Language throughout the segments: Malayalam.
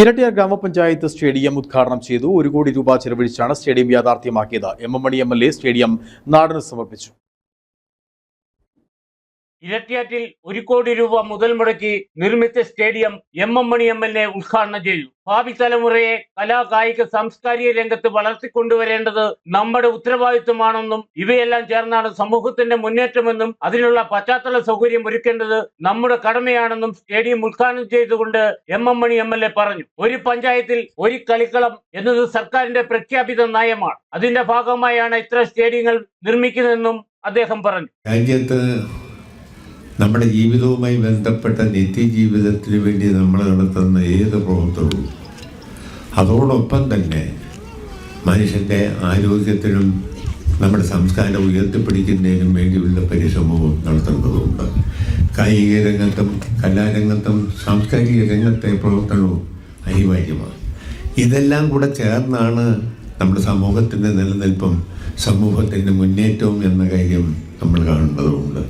ഇരട്ടിയാർ ഗ്രാമപഞ്ചായത്ത് സ്റ്റേഡിയം ഉദ്ഘാടനം ചെയ്തു. ഒരു കോടി രൂപ ചെലവഴിച്ചാണ് stadium യാഥാർത്ഥ്യമാക്കിയത്. M M Mani M L A stadium നാടിന് സമർപ്പിച്ചു. ഇരട്ടിയാറ്റിൽ ഒരു കോടി രൂപ മുതൽ മുടക്കി നിർമ്മിച്ച stadium M M Mani M L A ഉദ്ഘാടനം ചെയ്തു. ഭാവി തലമുറയെ കലാ കായിക സാംസ്കാരിക രംഗത്ത് വളർത്തിക്കൊണ്ടുവരേണ്ടത് നമ്മുടെ ഉത്തരവാദിത്വമാണെന്നും ഇവയെല്ലാം ചേർന്നാണ് സമൂഹത്തിന്റെ മുന്നേറ്റമെന്നും അതിനുള്ള പശ്ചാത്തല സൗകര്യം ഒരുക്കേണ്ടത് നമ്മുടെ കടമയാണെന്നും സ്റ്റേഡിയം ഉദ്ഘാടനം ചെയ്തുകൊണ്ട് M M Mani M L A പറഞ്ഞു. ഒരു പഞ്ചായത്തിൽ ഒരു കളിക്കളം എന്നത് സർക്കാരിന്റെ പ്രഖ്യാപിത നയമാണ്. അതിന്റെ ഭാഗമായാണ് ഇത്ര സ്റ്റേഡിയങ്ങൾ നിർമ്മിക്കുന്നതെന്നും അദ്ദേഹം പറഞ്ഞു. രാജ്യത്ത് നമ്മുടെ ജീവിതവുമായി ബന്ധപ്പെട്ട നിത്യജീവിതത്തിന് വേണ്ടി നമ്മൾ നടത്തുന്ന ഏത് പ്രവർത്തനവും അതോടൊപ്പം തന്നെ മനുഷ്യന്റെ ആരോഗ്യത്തിനും നമ്മുടെ സംസ്കാരം ഉയർത്തിപ്പിടിക്കുന്നതിനും വേണ്ടിയുള്ള പരിശ്രമവും നടത്തേണ്ടതുണ്ട്. കായിക രംഗത്തും കലാരംഗത്തും സാംസ്കാരിക രംഗത്തെ പ്രവർത്തനവും അനിവാര്യമാണ്. ഇതെല്ലാം കൂടെ ചേർന്നാണ് നമ്മുടെ സമൂഹത്തിന്റെ നിലനിൽപ്പും സമൂഹത്തിന്റെ മുന്നേറ്റവും എന്ന കാര്യം നമ്മൾ കാണേണ്ടതുണ്ട്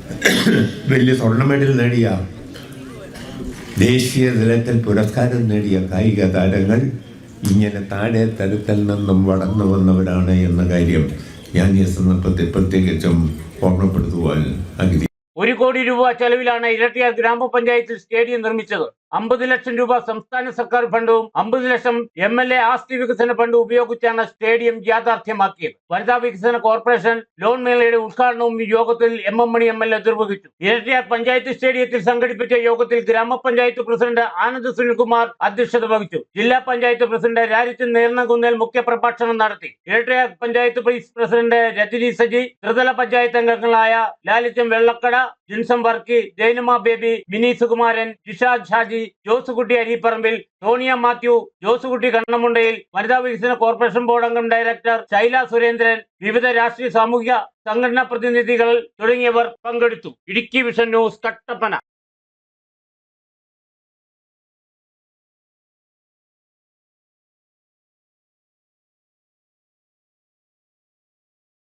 വലിയ സ്വർണ മെഡൽ നേടിയ ദേശീയ തലത്തിൽ പുരസ്കാരം നേടിയ കായിക താരങ്ങൾ ഇങ്ങനെ താഴെ തലത്തിൽ നിന്നും വളർന്നു വന്നവരാണ് എന്ന കാര്യം ഞാൻ ഈ സന്ദർഭത്തിൽ പ്രത്യേകിച്ചും ഓർമ്മപ്പെടുത്തുവാൻ ആഗ്രഹിക്കുന്നു. ഒരു കോടി രൂപ ചെലവിലാണ് ഇരട്ടിയാർ ഗ്രാമപഞ്ചായത്തിൽ സ്റ്റേഡിയം നിർമ്മിച്ചത്. അമ്പത് ലക്ഷം രൂപ സംസ്ഥാന സർക്കാർ ഫണ്ടും അമ്പത് ലക്ഷം എം എൽ എ ആസ്തി വികസന ഫണ്ട് ഉപയോഗിച്ചാണ് സ്റ്റേഡിയം യാഥാർത്ഥ്യമാക്കിയത്. വനിതാ വികസന കോർപ്പറേഷൻ ലോൺ മേളയുടെ ഉദ്ഘാടനവും യോഗത്തിൽ M M Mani M L A നിർവഹിച്ചു. ഇരട്ടിയാർ പഞ്ചായത്ത് സ്റ്റേഡിയത്തിൽ സംഘടിപ്പിച്ച യോഗത്തിൽ ഗ്രാമപഞ്ചായത്ത് പ്രസിഡന്റ് ആനന്ദ് സുനിൽകുമാർ അധ്യക്ഷത വഹിച്ചു. ജില്ലാ പഞ്ചായത്ത് പ്രസിഡന്റ് രാരിച്ചൻ നേർന്നകുന്നേൽ മുഖ്യപ്രഭാഷണം നടത്തി. ഇരട്ടിയാർ പഞ്ചായത്ത് വൈസ് പ്രസിഡന്റ് രജനി സജി ത്രിതല പഞ്ചായത്ത് അംഗങ്ങളായ ലാലിത്യം വെള്ളക്കട ജിൻസം വർക്കി ജൈനമ ബേബി മിനി സുകുമാരൻ ജിഷാദ് ഷാജി ജോസുകുട്ടി അരിപ്പറമ്പിൽ സോണിയ മാത്യു ജോസുകുട്ടി കണ്ണമുണ്ടയിൽ വനിതാ വികസന കോർപ്പറേഷൻ ബോർഡ് അംഗം ഡയറക്ടർ ശൈല സുരേന്ദ്രൻ വിവിധ രാഷ്ട്രീയ സാമൂഹിക സംഘടനാ പ്രതിനിധികൾ തുടങ്ങിയവർ പങ്കെടുത്തു. Idukki vision news Kattappana.